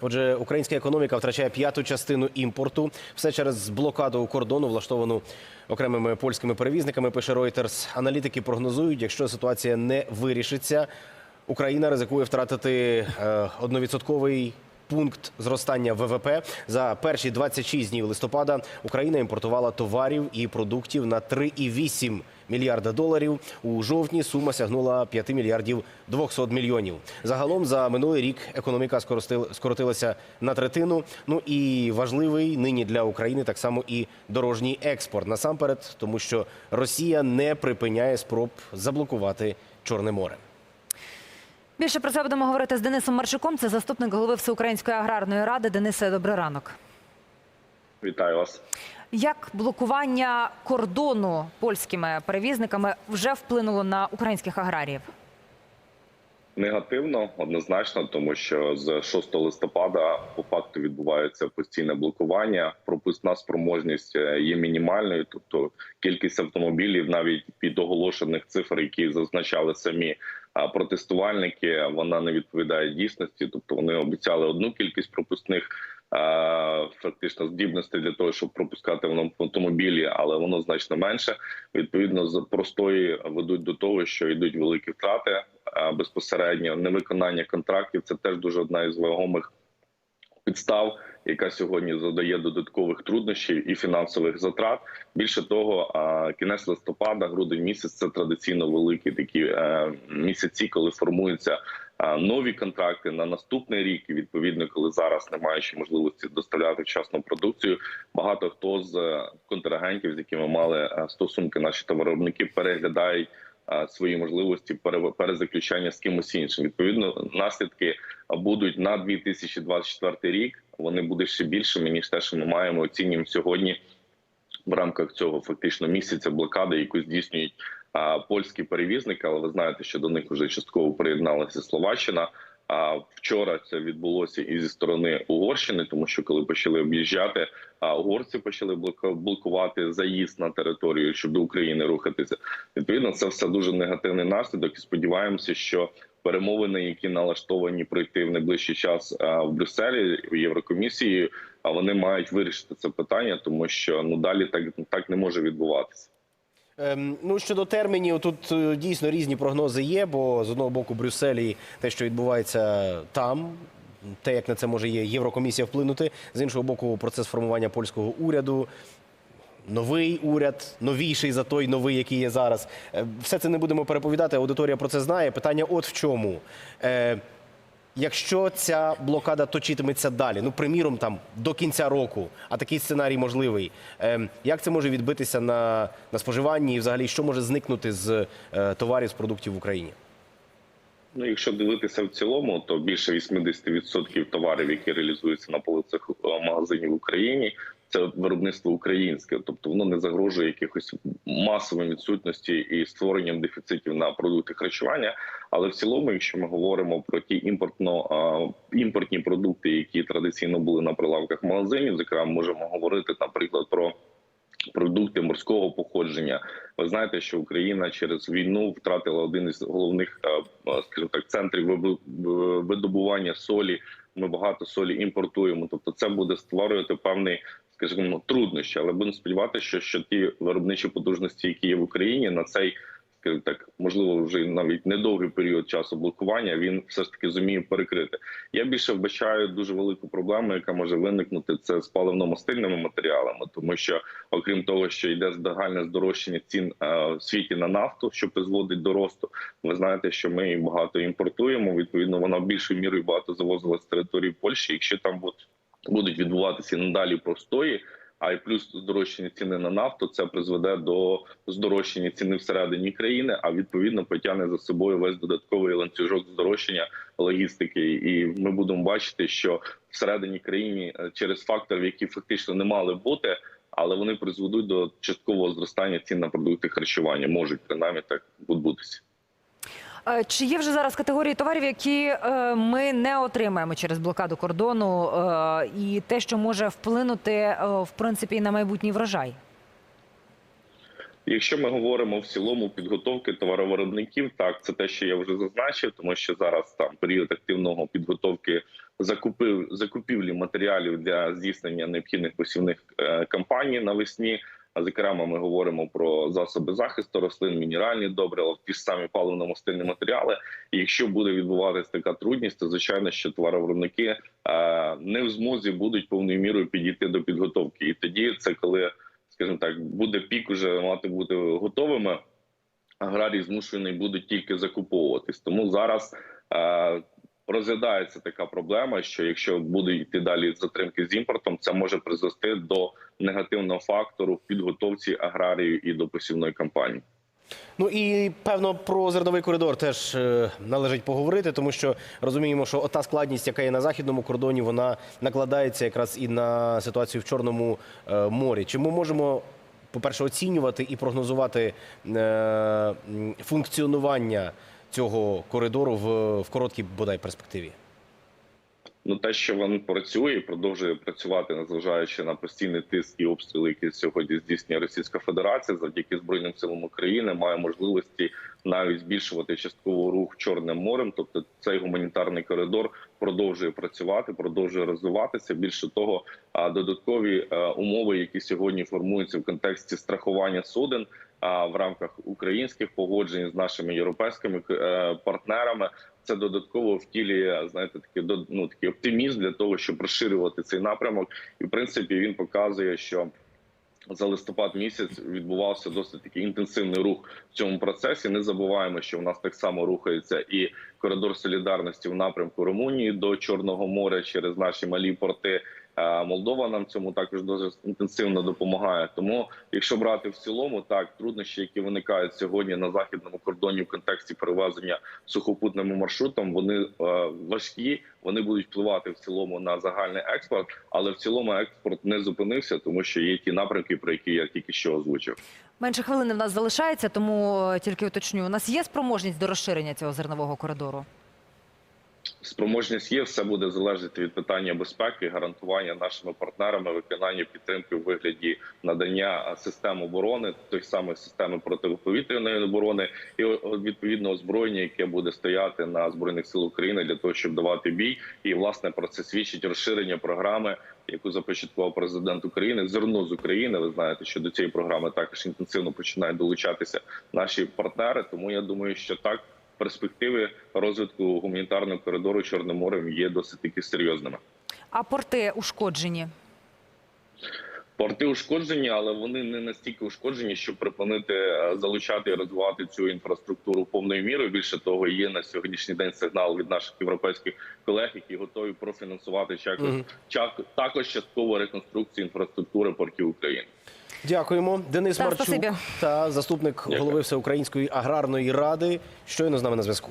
Отже, українська економіка втрачає п'яту частину імпорту. Все через блокаду кордону, влаштовану окремими польськими перевізниками. Пише Reuters. Аналітики прогнозують, якщо ситуація не вирішиться, Україна ризикує втратити е, одновідсотковий пункт зростання ВВП. За перші 26 днів листопада Україна імпортувала товарів і продуктів на 3,8 мільярда доларів. У жовтні сума сягнула 5 мільярдів 200 мільйонів. Загалом за минулий рік економіка скоротилася на третину. Ну і важливий нині для України так само і дорожній експорт. Насамперед, тому що Росія не припиняє спроб заблокувати Чорне море. Більше про це будемо говорити з Денисом Марчуком. Це заступник голови Всеукраїнської аграрної ради. Денисе, добрий ранок. Вітаю вас. Як блокування кордону польськими перевізниками вже вплинуло на українських аграріїв? Негативно, однозначно, тому що з 6 листопада по факту відбувається постійне блокування. Пропускна спроможність е, є мінімальною, тобто кількість автомобілів, навіть під оголошених цифр, які зазначали самі протестувальники, вона не відповідає дійсності. Тобто вони обіцяли одну кількість пропускних фактично здібностей для того, щоб пропускати в автомобілі, але воно значно менше. Відповідно, з простої ведуть до того, що йдуть великі втрати безпосередньо. Невиконання контрактів це теж дуже одна із вагомих підстав, яка сьогодні задає додаткових труднощів і фінансових затрат. Більше того, кінець листопада, грудень місяць це традиційно великі такі е, місяці, коли формуються. А, Нові контракти на наступний рік, і відповідно, коли зараз не маючи можливості доставляти вчасну продукцію, багато хто з е, контрагентів, з якими мали е, стосунки, наші товаровиробники переглядають е, свої можливості пере- перезаключання з кимось іншим. Відповідно, наслідки будуть на 2024 рік. Вони будуть ще більшими ніж те, що ми маємо оцінюємо сьогодні в рамках цього фактично місяця блокади, яку здійснюють польські перевізники. Але ви знаєте, що до них вже частково приєдналася Словаччина. А вчора це відбулося і зі сторони Угорщини, тому що коли почали об'їжджати, угорці почали блокувати заїзд на територію, щоб до України рухатися. Відповідно, це все дуже негативний наслідок. І сподіваємося, що перемовини, які налаштовані пройти в найближчий час в Брюсселі в Єврокомісії, вони мають вирішити це питання, тому що ну далі так, так не може відбуватися. Ем, ну щодо термінів, тут е, дійсно різні прогнози є. Бо з одного боку Брюсселі те, що відбувається там, те, як на це може є Єврокомісія вплинути. З іншого боку, процес формування польського уряду. Новий уряд, новіший за той новий, який є зараз. Е, Все це не будемо переповідати. Аудиторія про це знає. Питання от в чому. Якщо ця блокада точитиметься далі, ну приміром, там до кінця року, а такий сценарій можливий, е, як це може відбитися на, на споживанні і взагалі що може зникнути з е, товарів з продуктів в Україні? Ну, якщо дивитися в цілому, то більше 80% товарів, які реалізуються на полицях е, магазинів в Україні, це виробництво українське, тобто воно не загрожує якихось масової відсутності і створенням дефіцитів на продукти харчування. Але в цілому, якщо ми говоримо про ті імпортно імпортні продукти, які традиційно були на прилавках магазинів, зокрема, можемо говорити, наприклад, про продукти морського походження. Ви знаєте, що Україна через війну втратила один із головних, скажімо так, центрів видобування солі. Ми багато солі імпортуємо. Тобто, це буде створювати певний, скажімо, труднощі. Але будемо сподіватися, що, що ті виробничі потужності, які є в Україні, на цей так, можливо, вже навіть недовгий період часу блокування, він все ж таки зуміє перекрити. Я більше вбачаю дуже велику проблему, яка може виникнути це з паливно-мастильними матеріалами, тому що, окрім того, що йде загальне здорожчання цін е, в світі на нафту, що призводить до росту. Ви знаєте, що ми багато імпортуємо. Відповідно, вона більшою мірою багато завозила з території Польщі. Якщо там от будуть відбуватися надалі простої. А й плюс здорожчання ціни на нафту це призведе до здорожчання ціни всередині країни, а відповідно потягне за собою весь додатковий ланцюжок здорожчання логістики. І ми будемо бачити, що всередині країни е, через фактори, які фактично не мали бути, але вони призведуть до часткового зростання цін на продукти харчування. Можуть принаймні так відбутися. Е, Чи є вже зараз категорії товарів, які е, ми не отримаємо через блокаду кордону, е, і те, що може вплинути в принципі на майбутній врожай? Якщо ми говоримо в цілому підготовки товаровиробників, так це те, що я вже зазначив, тому що зараз там період активного підготовки закупив закупівлі матеріалів для здійснення необхідних посівних кампаній навесні. А зокрема, ми говоримо про засоби захисту рослин, мінеральні добрива, ті ж самі паливно-мастильні матеріали. І якщо буде відбуватися така трудність, то звичайно, що товаровиробники е, не в змозі будуть повною мірою підійти до підготовки. І тоді це коли, скажімо так, буде пік уже мати бути готовими. Аграрії змушені будуть тільки закуповуватись. Тому зараз е, розглядається така проблема, що якщо будуть йти далі затримки з імпортом, це може призвести до негативного фактору в підготовці аграрію і до посівної кампанії. Ну і певно про зерновий коридор теж е, належить поговорити, тому що розуміємо, що ота складність, яка є на західному кордоні, вона накладається якраз і на ситуацію в Чорному е, морі. Чи ми можемо, по-перше, оцінювати і прогнозувати е, функціонування цього коридору в, в короткій бодай перспективі? Ну, те, що він працює і продовжує працювати, незважаючи на постійний тиск і обстріли, які сьогодні здійснює Російська Федерація, завдяки збройним силам України має можливості навіть збільшувати частково рух Чорним морем. Тобто цей гуманітарний коридор продовжує працювати, продовжує розвиватися. Більше того, додаткові е, умови, які сьогодні формуються в контексті страхування суден. В рамках українських погоджень з нашими європейськими е, партнерами це додатково втілює знаєте, такий ну, такий оптимізм для того, щоб розширювати цей напрямок. І в принципі він показує, що за листопад місяць відбувався досить такий інтенсивний рух в цьому процесі. Не забуваємо, що в нас так само рухається і коридор солідарності в напрямку Румунії до Чорного моря через наші малі порти. Молдова нам цьому також дуже інтенсивно допомагає. Тому, якщо брати в цілому, так труднощі, які виникають сьогодні на західному кордоні в контексті перевезення сухопутними маршрутом, вони е, важкі, вони будуть впливати в цілому на загальний експорт, але в цілому експорт не зупинився, тому що є ті напрямки, про які я тільки що озвучив. Менше хвилини в нас залишається, тому тільки уточню. У нас є спроможність до розширення цього зернового коридору? Спроможність є, все буде залежати від питання безпеки, гарантування нашими партнерами виконання підтримки в вигляді надання систем оборони, тих самих системи протиповітряної оборони і відповідно озброєння, яке буде стояти на збройних сил України для того, щоб давати бій. І власне про це свідчить розширення програми, яку започаткував президент України. Зерно з України. Ви знаєте, що до цієї програми також інтенсивно починають долучатися наші партнери. Тому я думаю, що так. Перспективи розвитку гуманітарного коридору Чорним морем є досить таки серйозними. А порти ушкоджені? Порти ушкоджені, але вони не настільки ушкоджені, щоб припинити е, залучати і розвивати цю інфраструктуру повною мірою. Більше того, є на сьогоднішній день сигнал від наших європейських колег, які готові профінансувати чак- Мгм. чак- також часткову реконструкцію інфраструктури портів України. Дякуємо. Денис Марчук та заступник Дякую. голови Всеукраїнської аграрної ради. Щойно з нами на зв'язку.